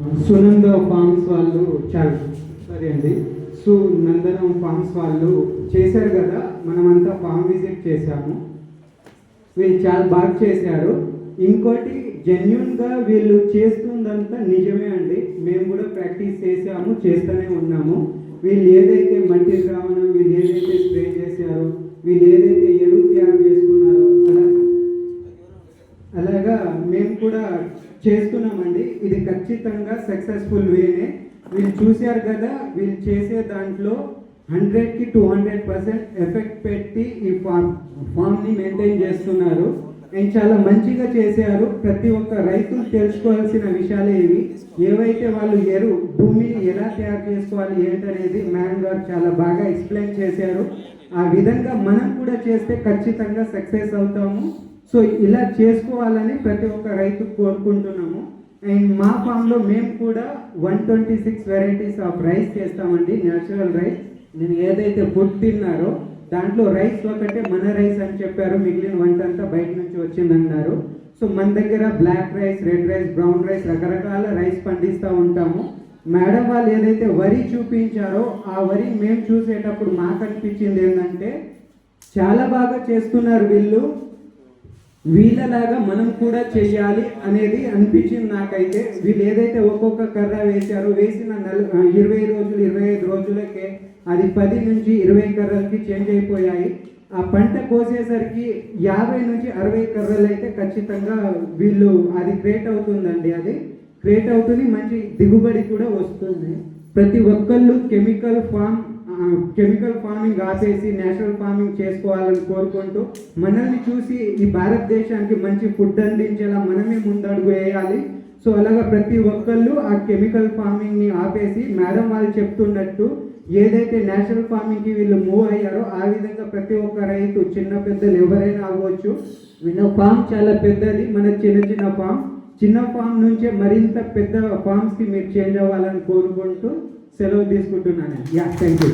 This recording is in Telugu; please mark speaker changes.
Speaker 1: సునంద ఫార్మ్స్ వాళ్ళు చాలా సరే అండి. సునందనం ఫార్మ్స్ వాళ్ళు చేశారు కదా మనమంతా ఫామ్ విజిట్ చేశాము. వీళ్ళు చాలా బాగా చేశారు. ఇంకోటి జెన్యున్గా వీళ్ళు చేస్తుందంతా నిజమే అండి. మేము కూడా ప్రాక్టీస్ చేసాము చేస్తూనే ఉన్నాము. వీళ్ళు ఏదైతే మట్టి ద్రావణం వీళ్ళు ఏదైతే స్ప్రే చేశారో వీళ్ళు ఏదైతే అలాగా మేము కూడా చేస్తున్నామండి. ఇది ఖచ్చితంగా సక్సెస్ఫుల్ వేనే వీళ్ళు చూశారు కదా వీళ్ళు చేసే దాంట్లో హండ్రెడ్కి టూ హండ్రెడ్ పర్సెంట్ ఎఫెక్ట్ పెట్టి ఈ ఫామ్ ఫామ్ని మెయింటైన్ చేస్తున్నారు. అండ్ చాలా మంచిగా చేశారు. ప్రతి ఒక్క రైతులు తెలుసుకోవాల్సిన విషయాలే ఇవి. ఏవైతే వాళ్ళు ఎరు భూమిని ఎలా తయారు చేసుకోవాలి ఏంటనేది మ్యామ్ గారు చాలా బాగా ఎక్స్ప్లెయిన్ చేశారు. ఆ విధంగా మనం కూడా చేస్తే ఖచ్చితంగా సక్సెస్ అవుతాము. సో ఇలా చేసుకోవాలని ప్రతి ఒక్క రైతు కోరుకుంటున్నాము. అండ్ మా ఫామ్లో మేము కూడా one twenty six varieties of rice చేస్తామండి న్యాచురల్ రైస్. నేను ఏదైతే ఫుడ్ తిన్నారో దాంట్లో రైస్ ఒకటే మన రైస్ అని చెప్పారు మిగిలిన వంట అంతా బయట నుంచి వచ్చిందన్నారు. సో మన దగ్గర black rice red rice brown rice రకరకాల రైస్ పండిస్తూ ఉంటాము. మేడం వాళ్ళు ఏదైతే వరి చూపించారో ఆ వరి మేము చూసేటప్పుడు మాకు అనిపించింది ఏంటంటే చాలా బాగా చేస్తున్నారు వీళ్ళు. వీళ్ళలాగా మనం కూడా చేయాలి అనేది అనిపించింది నాకైతే. వీళ్ళు ఏదైతే ఒక్కొక్క కర్ర వేశారో వేసిన నెల ఇరవై రోజులు ఇరవై ఐదు రోజులకే అది పది నుంచి ఇరవై కర్రలకి చేంజ్ అయిపోయాయి. ఆ పంట కోసేసరికి యాభై నుంచి అరవై కర్రలు అయితే ఖచ్చితంగా వీళ్ళు అది క్రియేట్ అవుతుందండి అది. క్రియేట్ అవుతుంది మంచి దిగుబడి కూడా వస్తుంది. ప్రతి ఒక్కళ్ళు కెమికల్ ఫామ్ కెమికల్ ఫార్మింగ్ ఆపేసి నేచురల్ ఫార్మింగ్ చేసుకోవాలని కోరుకుంటూ మనల్ని చూసి ఈ భారతదేశానికి మంచి ఫుడ్ అందించేలా మనమే ముందడుగు వేయాలి. సో అలాగా ప్రతి ఒక్కళ్ళు ఆ కెమికల్ ఫార్మింగ్ని ఆపేసి మేడం వాళ్ళు చెప్తున్నట్టు ఏదైతే నేచురల్ ఫార్మింగ్కి వీళ్ళు మూవ్ అయ్యారో ఆ విధంగా ప్రతి ఒక్క రైతు చిన్న పెద్దలు ఎవరైనా అవ్వచ్చు. విన్న ఫామ్ చాలా పెద్దది. మన చిన్న చిన్న ఫామ్. చిన్న ఫామ్ నుంచే మరింత పెద్ద ఫామ్స్కి మీరు చేంజ్ అవ్వాలని కోరుకుంటూ సెలవు తీసుకుంటున్నాను. Yeah thank you